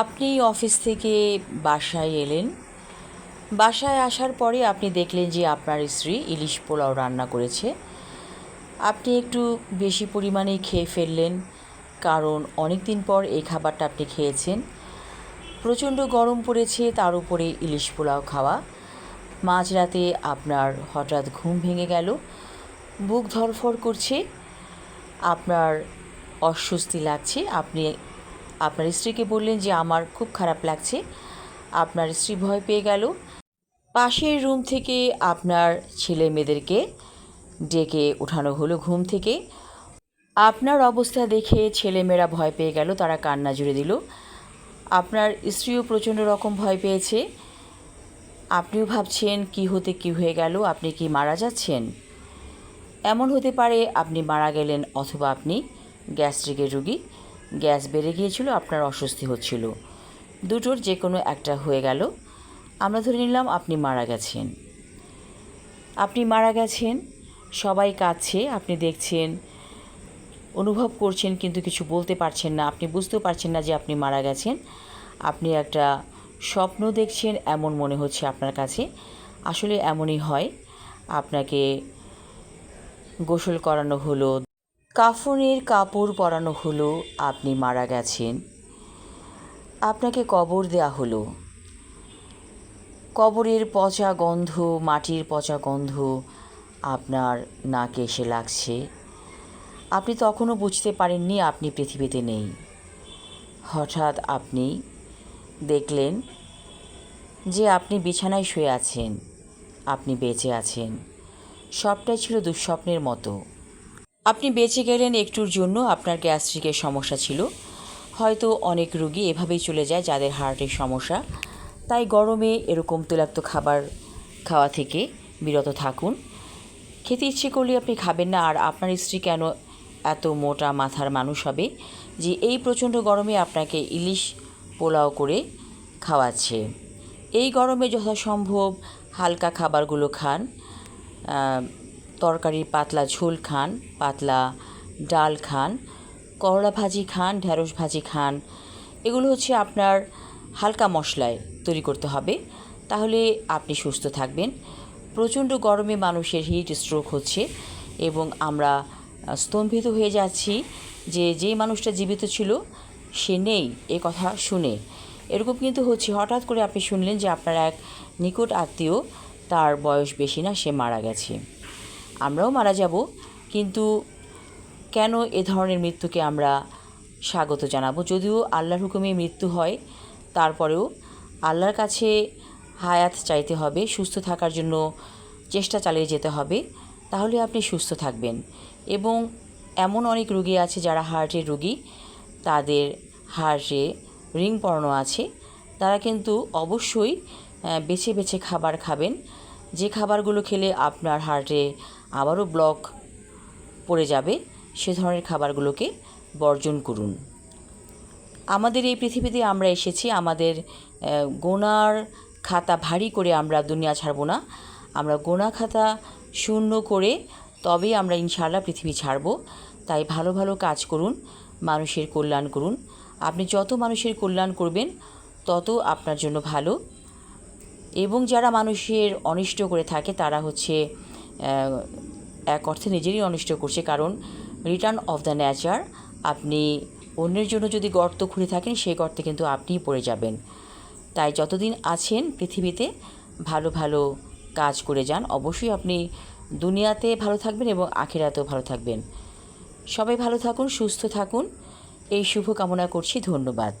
আপনি অফিস থেকে বাসায় এলেন। বাসায় আসার পরে আপনি দেখলেন যে আপনার স্ত্রী ইলিশ পোলাও রান্না করেছে। আপনি একটু বেশি পরিমাণেই খেয়ে ফেললেন, কারণ অনেক দিন পর এই খাবারটা আপনি খেয়েছেন। প্রচণ্ড গরম পড়েছে, তার উপরে ইলিশ পোলাও খাওয়া। মাঝরাতে আপনার হঠাৎ ঘুম ভেঙে গেল, বুক ধরফর করছে, আপনার অস্বস্তি লাগছে, আপনি আপনার স্ত্রীকে বললেন যে আমার খুব খারাপ লাগছে। আপনার স্ত্রী ভয় পেয়ে গেল। পাশের রুম থেকে আপনার ছেলে মেয়েদেরকে ডেকে ওঠানো হলো ঘুম থেকে। আপনার অবস্থা দেখে ছেলেমেয়েরা ভয় পেয়ে গেল, তারা কান্না জুড়ে দিল। আপনার স্ত্রীও প্রচণ্ড রকম ভয় পেয়েছে। আপনিও ভাবছেন, কি হতে কি হয়ে গেল? আপনি কি মারা যাচ্ছেন? এমন হতে পারে আপনি মারা গেলেন অথবা আপনি গ্যাস্ট্রিকের রুগী। গ্যাস বেড়ে গিয়েছিল, আপনার অস্বস্তি হচ্ছিল। দুটোর যে কোনো একটা হয়ে গেল। আমরা ধরে নিলাম আপনি মারা গেছেন। আপনি মারা গেছেন, সবাই কাছে আপনি দেখছেন, অনুভব করছেন কিন্তু কিছু বলতে পারছেন না, আপনি বুঝতেও পারছেন না যে আপনি মারা গেছেন। আপনি একটা স্বপ্ন দেখছেন, এমন মনে হচ্ছে আপনার কাছে। আসলে এমনই হয়, আপনাকে গোসল করানো হলো। কাফনের কাপড় পরানো হলো, আপনি মারা গেছেন। আপনাকে কবর দেয়া হলো। কবরের পচা গন্ধ, মাটির পচা গন্ধ আপনার নাকে এসে লাগছে। আপনি তখনও বুঝতে পারেননি আপনি পৃথিবীতে নেই। হঠাৎ আপনি দেখলেন যে আপনি বিছানায় শুয়ে আছেন, আপনি বেঁচে আছেন। সবটাই ছিল দুঃস্বপ্নের মতো। আপনি বেঁচে গেলেন একটুর জন্য, আপনার গ্যাস্ট্রিকের সমস্যা ছিল। হয়তো অনেক রুগী এভাবেই চলে যায় যাদের হার্টের সমস্যা। তাই গরমে এরকম তৈলাক্ত খাবার খাওয়া থেকে বিরত থাকুন। খেতে ইচ্ছে করলে আপনি খাবেন না, আর আপনার স্ত্রী কেন এত মোটা মাথার মানুষ হবে যে এই প্রচণ্ড গরমে আপনাকে ইলিশ পোলাও করে খাওয়াচ্ছে? এই গরমে যথাসম্ভব হালকা খাবারগুলো খান। তরকারির পাতলা ঝোল খান, পাতলা ডাল খান, করলা ভাজি খান ঢ্যাঁড়স ভাজি খান। এগুলো হচ্ছে আপনার হালকা মশলায় তৈরি করতে হবে। তাহলে আপনি সুস্থ থাকবেন। প্রচণ্ড গরমে মানুষের হিট স্ট্রোক হচ্ছে এবং আমরা স্তম্ভিত হয়ে যাচ্ছি যে যে মানুষটা জীবিত ছিল, সে নেই এ কথা শুনে। এরকম কিন্তু হচ্ছে। হঠাৎ করে আপনি শুনলেন যে আপনার এক নিকট আত্মীয় তার বয়স বেশি না, সে মারা গেছে। আমরাও মারা যাব, কিন্তু কেন এ ধরনের মৃত্যুকে আমরা স্বাগত জানাব? যদিও আল্লাহর হুকুমে মৃত্যু হয়, তারপরেও আল্লাহর কাছে হায়াত চাইতে হবে, সুস্থ থাকার জন্য চেষ্টা চালিয়ে যেতে হবে, তাহলে আপনি সুস্থ থাকবেন। এবং এমন অনেক রুগী আছে যারা হার্টের রুগী, তাদের হার্টে রিং পরানো আছে, তারা কিন্তু অবশ্যই বেছে বেছে খাবার খাবেন। যে খাবারগুলো খেলে আপনার হার্টে আবারও ব্লক পড়ে যাবে, সে ধরনের খাবারগুলোকে বর্জন করুন। আমাদের এই পৃথিবীতে আমরা এসেছি, আমাদের গোনার খাতা ভারী করে আমরা দুনিয়া ছাড়ব না। আমরা গোনা খাতা শূন্য করে তবেই আমরা ইনশাআল্লাহ পৃথিবী ছাড়ব। তাই ভালো ভালো কাজ করুন, মানুষের কল্যাণ করুন। আপনি যত মানুষের কল্যাণ করবেন, তত আপনার জন্য ভালো। এবং যারা মানুষের অনিষ্ট করে থাকে, তারা হচ্ছে এক অর্থে নিজেরই অনিষ্ট করছে। কারণ রিটার্ন অফ দ্য নেচার আপনি অন্যের জন্য যদি গর্ত খুঁড়ে থাকেন সেই গর্তে কিন্তু আপনিই পড়ে যাবেন। তাই যতদিন আছেন পৃথিবীতে, ভালো ভালো কাজ করে যান। অবশ্যই আপনি দুনিয়াতে ভালো থাকবেন এবং আখেরাতেও ভালো থাকবেন। সবাই ভালো থাকুন, সুস্থ থাকুন। এই শুভ কামনা করছি, ধন্যবাদ।